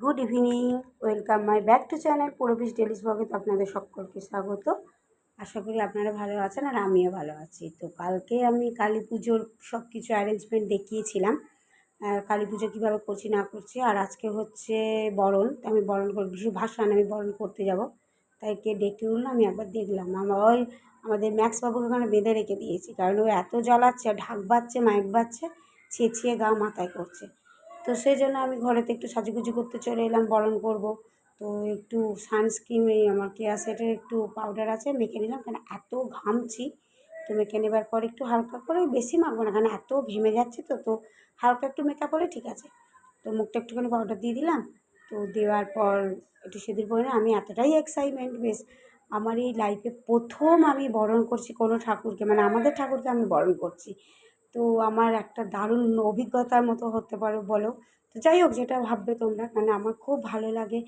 Good evening, welcome my back to channel পুরোপিস ডেলিস ব্লগে আপনাদের সকলকে স্বাগত। আশা করি আপনারা ভালো আছেন আর আমিও ভালো আছি। তো কালকে আমি কালী পুজোর সব কিছু অ্যারেঞ্জমেন্ট দেখিয়েছিলাম কালী পুজো কীভাবে করছি না করছি, আর আজকে হচ্ছে বরণ। তো আমি বরণ করব বিশু ভাসান আমি বরণ করতে যাব। তাই কে ডেকে উঠল আমি একবার দেখলাম। আমার ওই আমাদের ম্যাক্স বাবুকে ওখানে বেঁধে রেখে দিয়েছি, কারণ ও এত জ্বলাচ্ছে, ঢাক বাজছে মাইক বাজছে, ছেঁচিয়ে গা মাথায় করছে। তো সেই জন্য আমি ঘরেতে একটু সাজুগুজু করতে চলে এলাম, বরণ করব। তো একটু সানস্ক্রিন এই আমার কেয়া সেটের একটু পাউডার আছে, মেখে নিলাম। কারণ এত ঘামছি, তো মেখে নেবার পর একটু হালকা করে বেশি মাখবো না কারণ এত ঘেমে যাচ্ছে তো তো হালকা একটু মেকআপ হলে ঠিক আছে। তো মুখটা একটুখানি পাউডার দিয়ে দিলাম, তো দেওয়ার পর একটু সেদিন পরে আমি এতটাই এক্সাইটমেন্ট বেশ আমার এই লাইফে প্রথম আমি বরণ করছি কোনো ঠাকুরকে মানে আমাদের ঠাকুরকে আমি বরণ করছি। তো আমার একটা দারুণ অভিজ্ঞতার মতো হতে পারে বলো। তো যাই হোক, যেটা ভাববে তোমরা মানে আমার খুব ভালো লাগে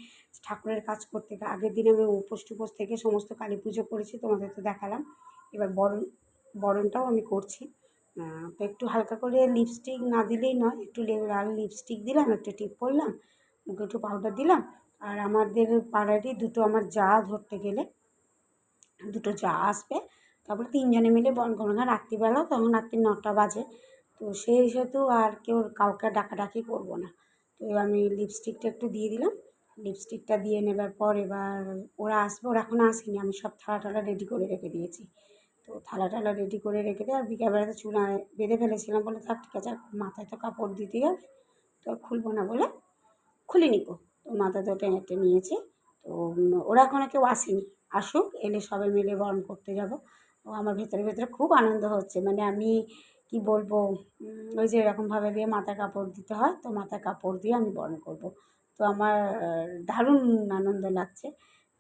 ঠাকুরের কাজ করতে। আগের দিন আমি উপোস টুপোস থেকে সমস্ত কালী পুজো করেছি, তোমাদের তো দেখালাম। এবার বরণ, বরণটাও আমি করছি। তো একটু হালকা করে লিপস্টিক না দিলেই নয়, একটু লাল লিপস্টিক দিলাম, একটু টিপ করলাম মুখে একটু পাউডার দিলাম। আর আমাদের পাড়ারই দুটো আমার যা ধরতে গেলে, দুটো যা আসবে তারপরে তিনজনে মিলে না রাত্রিবেলা, তখন রাত্রি নটা বাজে। তো সেই সেহেতু আর কেউ কাউকে ডাকাডাকি করব না। তো আমি লিপস্টিকটা একটু দিয়ে দিলাম। লিপস্টিকটা দিয়ে নেবার পর এবার ওরা আসবে, ওরা এখন আসেনি। আমি সব থালা টালা রেডি করে রেখে দিয়েছি। তো থালা টালা রেডি করে রেখে দিয়ে আর বিকেলবেলাতে চুল বেঁধে ফেলেছিলাম বলে থাক ঠিক আছে মাথায় তো কাপড় দিতে হবে। তো খুলবো না বলে খুলিনি কো তো মাথা তো টেনে টেনে নিয়েছি। তো ওরা এখনও কেউ আসেনি। আসুক, এলে সবাই মিলে বরণ করতে যাব। ও আমার ভেতরে ভেতরে খুব আনন্দ হচ্ছে। মানে আমি কি বলব ওই যে এরকমভাবে দিয়ে মাথায় কাপড় দিতে হয় তো মাথায় কাপড় দিয়ে আমি বরণ করব। তো আমার দারুণ আনন্দ লাগছে।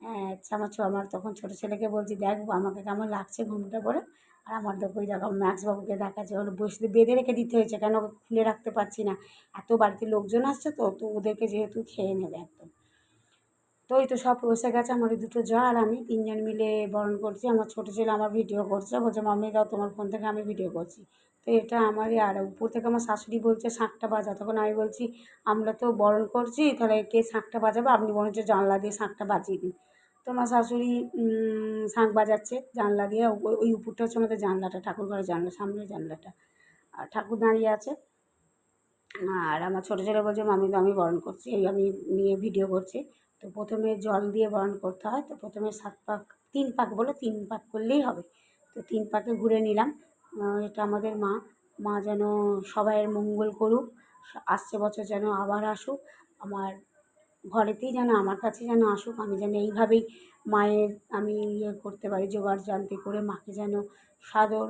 আহ, আচ্ছা আমার ছো আমার তখন ছোটো ছেলেকে বলছি দেখ আমাকে কেমন লাগছে ঘুমটা পরে? আর আমার দেখো ওই দেখো ম্যাক্সবাবুকে দেখাচ্ছে ওর বসে বেঁধে রেখে দিতে হয়েছে কেন খুলে রাখতে পারছি না? এত বাড়িতে লোকজন আসছে তো তো ওদেরকে যেহেতু খেয়ে নেবে। তো ওই তো সব এসে গেছে আমার ওই দুটো জা আর আমি তিনজন মিলে বরণ করছি। আমার ছোটো ছেলে আমার ভিডিও করছে, বলছে, মাম্মি, দাও তোমার ফোন থেকে আমি ভিডিও করছি। তো এটা আমারই আর উপর থেকে আমার শাশুড়ি বলছে শাঁখটা বাজা। তখন আমি বলছি, আমরা তো বরণ করছি, তাহলে কে শাঁখটা বাজাবে? আপনি বরঞ্চ জানলা দিয়ে শাঁখটা বাজিয়ে দিন। তো আমার শাশুড়ি শাঁখ বাজাচ্ছে, জানলা দিয়ে ওই উপরটা হচ্ছে আমাদের জানলাটা, ঠাকুর ঘরের জানলা, সামনের জানলাটা। আর ঠাকুর দাঁড়িয়ে আছে। আর আমার ছোটো ছেলে বলছে মামি তো আমি বরণ করছি। এই আমি নিয়ে ভিডিও করছি। তো প্রথমে জল দিয়ে বরণ করতে হয়, তো প্রথমে সাত পাক, তিন পাক বলে তিন পাক করলেই হবে। তো তিন পাকে ঘুরে নিলাম। এটা আমাদের মা মা যেন সবাইয়ের মঙ্গল করুক, আসছে বছর যেন আবার আসুক, আমার ঘরেতেই যেন, আমার কাছে যেন আসুক, আমি যেন এইভাবেই মায়ের, আমি ইয়ে করতে পারি, জোগাড় জানতে করে মাকে যেন সাদর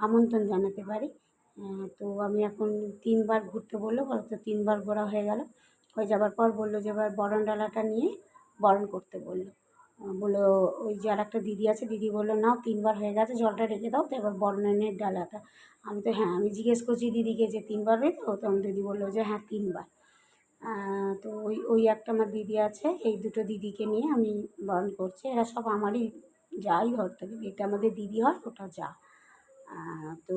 আমন্ত্রণ জানাতে পারি। তো আমি এখন তিনবার ঘুরতে বলল, বলো তো তিনবার ঘোরা হয়ে গেল। হয়ে যাবার পর বলল যে, এবার বরণ ডালাটা নিয়ে বরণ করতে বলল। বলল, ওই যে আর একটা দিদি আছে, দিদি বলল, নাও, তিনবার হয়ে গেছে, জলটা রেখে দাও, তো এবার বরণের ডালাটা। আমি তো হ্যাঁ আমি জিজ্ঞেস করছি দিদিকে যে, তিনবার হয়ে তো তখন দিদি বলল যে হ্যাঁ তিনবার। তো ওই ওই একটা আমার দিদি আছে, এই দুটো দিদিকে নিয়ে আমি বরণ করছি। এরা সব আমারই যাই ঘর এটা আমাদের দিদি হয়, ওটা যা। তো,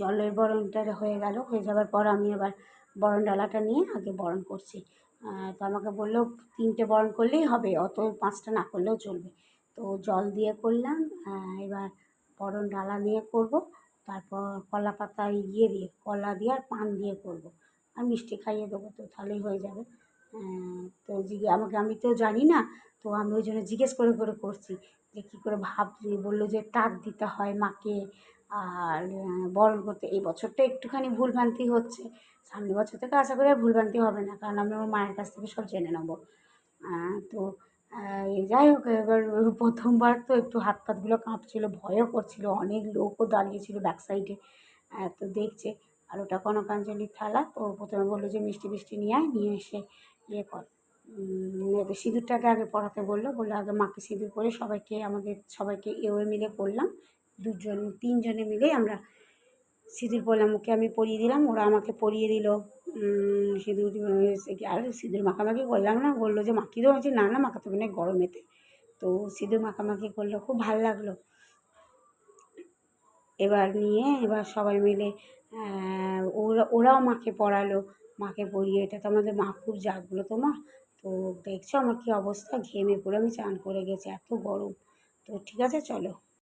জলের বরণটা হয়ে গেল, হয়ে যাওয়ার পর আমি এবার বরণ ডালাটা নিয়ে আগে বরণ করছি। তো আমাকে বলল, তিনটে বরণ করলেই হবে, অত পাঁচটা না করলেও চলবে। তো জল দিয়ে করলাম এবার বরণ ডালা নিয়ে করব, তারপর কলা পাতা ইয়ে দিয়ে, কলা দিয়ে আর পান দিয়ে করব। আর মিষ্টি খাইয়ে দেবো তো, তাহলেই হয়ে যাবে। তো জিজ্ঞে, আমাকে, আমি তো জানি না, তো আমি ওই জন্য জিজ্ঞেস করে করে করছি যে কী করে ভাব, বলল যে তাক দিতে হয় মাকে আর আহ, বরণ করতে এই বছরটা একটুখানি ভুলভ্রান্তি হচ্ছে। সামনের বছর থেকে আশা করি আর ভুলভ্রান্তি হবে না কারণ আমি আমার মায়ের কাছ থেকে সব জেনে নেব। তো যাই হোক এবার প্রথমবার তো একটু হাত পাতগুলো কাঁপছিলো ভয়ও করছিল অনেক লোকও দাঁড়িয়েছিল ব্যাক সাইডে তো দেখছে। আর ওটা কনকাঞ্জলির থালা তো প্রথমে বলল যে মিষ্টি মিষ্টি নিয়ে আয় নিয়ে এসে ইয়ে কর। সিঁদুরটাকে আগে পড়াতে বলল বলল আগে মাকে সিঁদুর পরে সবাইকে আমাদের সবাইকে এওয়ে মিলে পড়লাম দুজন তিনজনে মিলেই আমরা সিঁদুর পরলাম ওকে আমি পরিয়ে দিলাম ওরা আমাকে পরিয়ে দিল। সিঁদুর আর সিঁদুর মাখামাখি করলাম না? বলল যে মাখিয়ে দেবো বলছি, না না মাখাতে হবে না গরমেতে তো সিঁদুর মাখামাখি করল খুব ভালো লাগল। এবার নিয়ে এবার সবাই মিলে ওরা ওরাও মাকে পড়ালো। মাকে পরিয়ে এটা তো আমাদের মা খুব জাগ্রত মা? তো দেখছ আমার কী অবস্থা? ঘেমে পুরো আমি চান করে গেছি এত গরম। তো ঠিক আছে চলো।